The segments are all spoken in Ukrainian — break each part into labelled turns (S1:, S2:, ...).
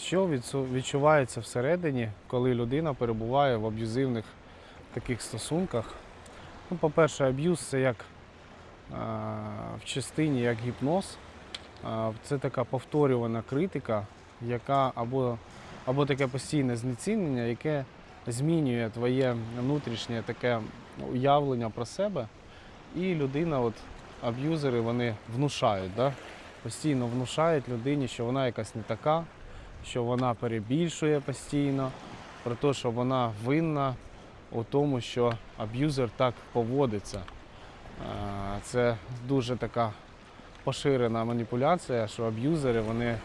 S1: Що відчувається всередині, коли людина перебуває в аб'юзивних таких стосунках? Ну, по-перше, аб'юз це як в частині як гіпноз. Це така повторювана критика, яка або, або таке постійне знецінення, яке змінює твоє внутрішнє таке уявлення про себе. І людина, от аб'юзери, вони внушають, да? постійно внушають людині, що вона якась не така, що вона перебільшує постійно, про те, що вона винна у тому, що аб'юзер так поводиться. Це дуже така поширена маніпуляція, що аб'юзери вони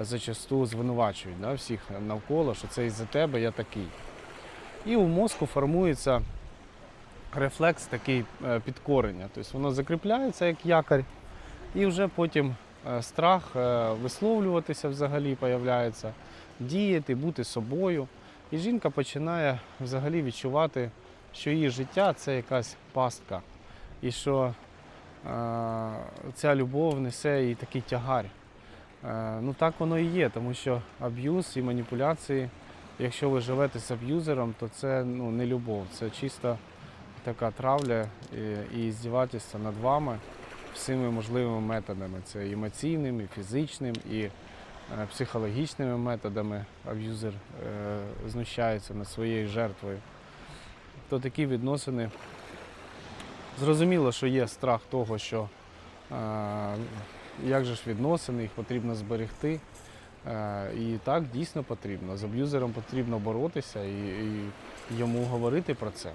S1: зачасту звинувачують да, всіх навколо, що це із-за тебе я такий. І у мозку формується рефлекс такий е, підкорення. Тобто воно закріпляється як якорь, і вже потім е, страх е, висловлюватися взагалі появляється, діяти, бути собою. І жінка починає взагалі відчувати, що її життя це якась пастка, і що е, ця любов несе їй такий тягар. Е, ну так воно і є, тому що аб'юз і маніпуляції, якщо ви живете з аб'юзером, то це ну, не любов, це чиста така травля і, і здівательство над вами всіми можливими методами. Це і емоційним, і фізичним, і е, психологічними методами аб'юзер е, знущається над своєю жертвою. То такі відносини. Зрозуміло, що є страх того, що е, як же ж відносини, їх потрібно зберегти. І так дійсно потрібно. З аб'юзером потрібно боротися і, і йому говорити про це.